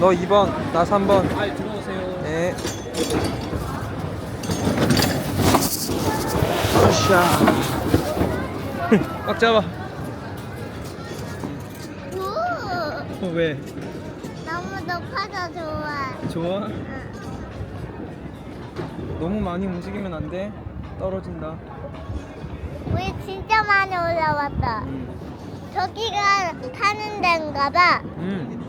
너 2번, 나 3번. 잘 들어오세요. 네. 으쌰. 꽉 잡아. 오, 어, 왜? 너무 높아서 좋아. 좋아? 응. 너무 많이 움직이면 안 돼. 떨어진다. 우리 진짜 많이 올라왔다. 음. 저기가 타는 데인가 봐. 음.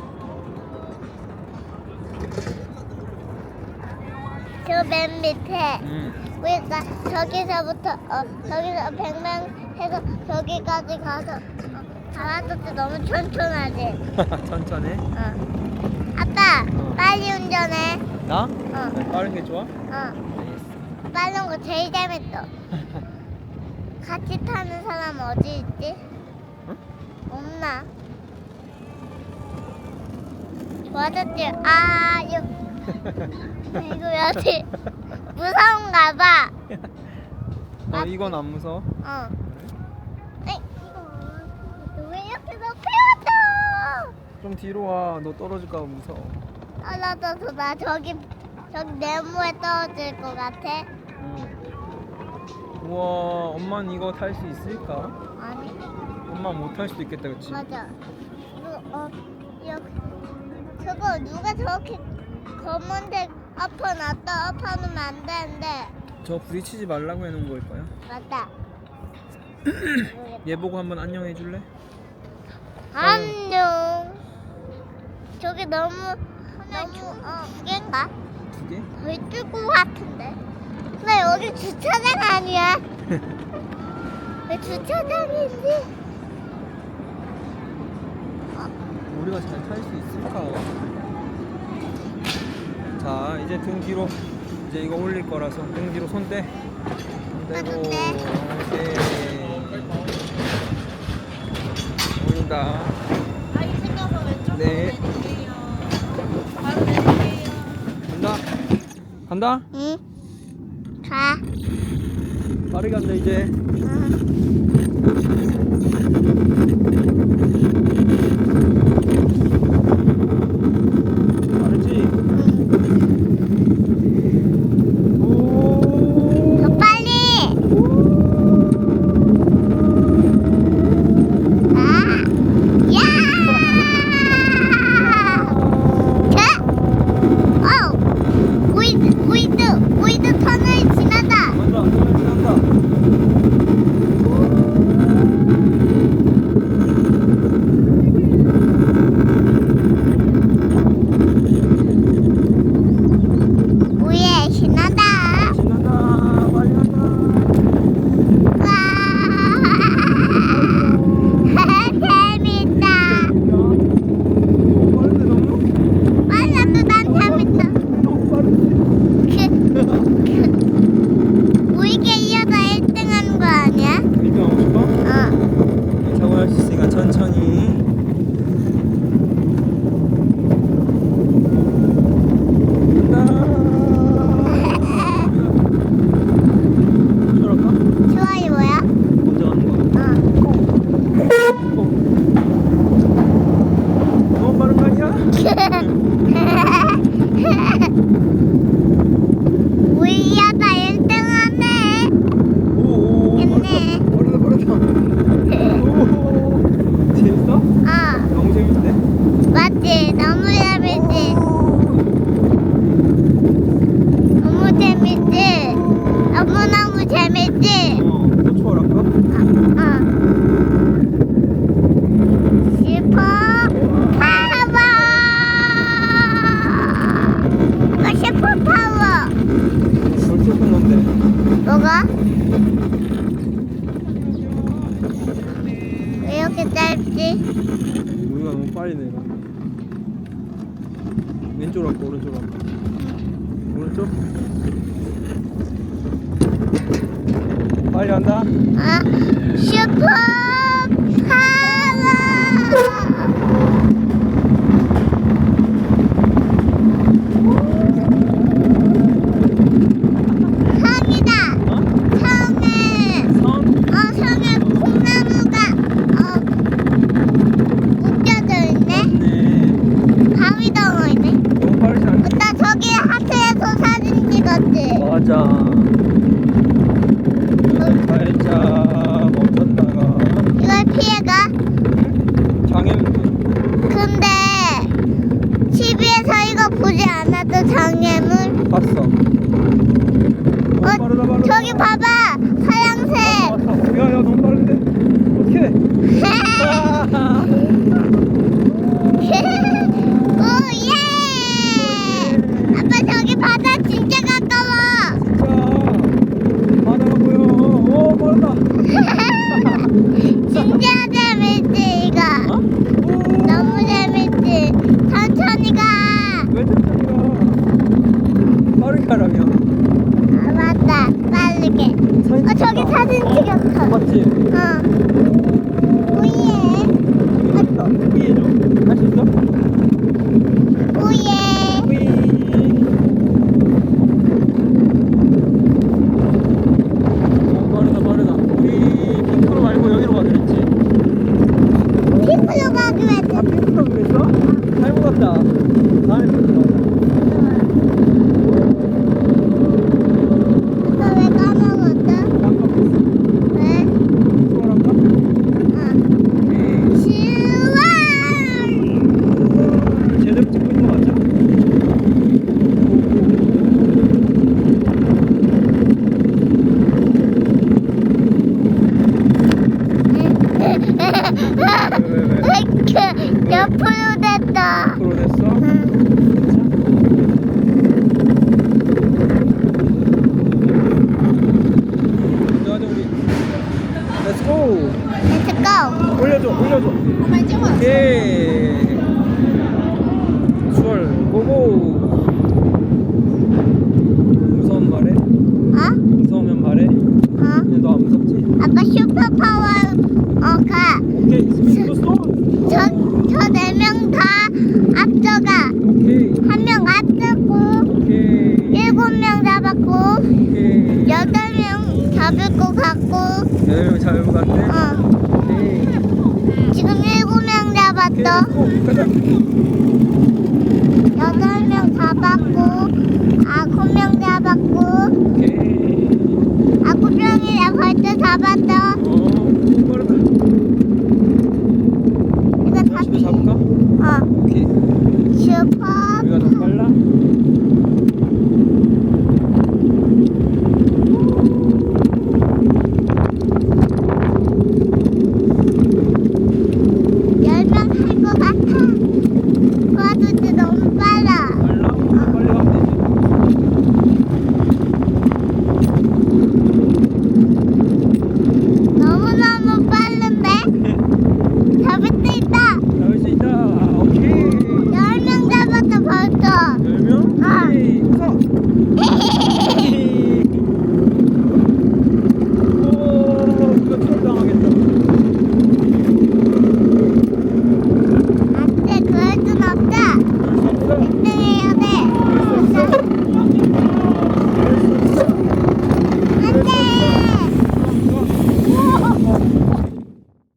저 맨 밑에. 음. 우리가 저기서부터 어 저기서 백만 해서 저기까지 가서 어, 가봤을 때 너무 천천하지. 천천히. 어. 아빠 어. 빨리 운전해. 나? 어. 빠른 게 좋아? 어. 빠른 거 제일 재밌어. 같이 타는 사람 어디 있지? 응? 없나? 좋아졌지? 아, 유. 이거 여기 무서운가 봐. 어, 이건 안 무서워. 어. 에이, 이거 왜 이렇게 높이 왔어? 좀 뒤로 와. 너 떨어질까 봐 무서워. 떨어져서 나 저기 저기 네모에 떨어질 것 같아. 음. 우와, 엄마는 이거 탈 수 있을까? 아니, 엄마 못 탈 수도 있겠다, 그치? 맞아. 이거 어, 이거 저거 누가 저렇게 검은데 엎어놨다 엎어놓으면 안 되는데. 저 부딪히지 말라고 해놓은 걸 거야. 맞다. 얘 보고 한번 안녕 해줄래? 안녕. 저기 너무 너무 어, 두 개인가? 두 개? 거의 뚫고 같은데. 나 여기 주차장 아니야? 왜 주차장인지? 우리가 잘 탈 수 있을까? 자, 이제 등 뒤로 이제 이거 올릴 거라서 등 뒤로 손 떼. 손 떼고 손 떼. 오케이. 올린다. 다리 찍어서 왼쪽으로 네. 내릴게요. 바로 내릴게요. 간다. 간다. 응. 가. 빠르게 간다 이제. 응. 뭐가? 왜 이렇게 짧지? 우리가 너무 빨리 내가 왼쪽으로 할까 오른쪽으로 할까 오른쪽? 빨리 간다 어? 슈퍼 파워! 성이다! 어? 성에, 선? 어, 성에 콩나무가, 어, 묶여져 있네? 네 바위덩어 있네? 빠르다 빠르다. 저기 봐봐 하얀색 왔다. 야야 너무 빠른데. 어떻게? 오예 아빠 저기 바다 진짜 가까워 자 바다가 보여. 오 빠르다. 진짜 재밌지 이거 어? 오. 너무 재밌지 천천히 가 왜 천천히 가? 빠르게 가라며. 아, 맞다 빠르게 사진 어 저기 찍자. 사진 찍었어 맞지? 어 오예 자, 위에 좀. 할수 있어? 오예 오, 빠르다 빠르다. 우리 핑크로 말고 여기로 가기로 했지. 피부로 가기로 아 했어 핑크로 그랬어? 잘못 갔다. 다음에 핑크로 가자. 아빠 왜 까먹었어? 깜빡했어. 왜? 핑크로 갈까? 어 시원 제대로 찍고 있는 거 맞아? 왜? 옆으로 됐다. 핑크로 됐어? 먼저 하자 우리. Let's go. Let's go. 올려줘 올려줘. 엄마 찍어. 오케이. 수월 고고. 무서운 말해? 어? 무서우면 말해. 어? 근데 너 안 무섭지? 아빠 슈퍼 파워 어 저저 네 명 다 앞서가. 오케이. 한 명 앞서고 오케이. 일곱 명 잡았고 오케이. 여덟 명 잡을 것 같고 여덟 명 잡은 것 같아. 어 오케이. 지금 일곱 명 오케이. 잡았어. 가자. 여덟 명 잡았고 아홉 명 잡았고 오케이. 아홉 명이라 벌써 잡았어.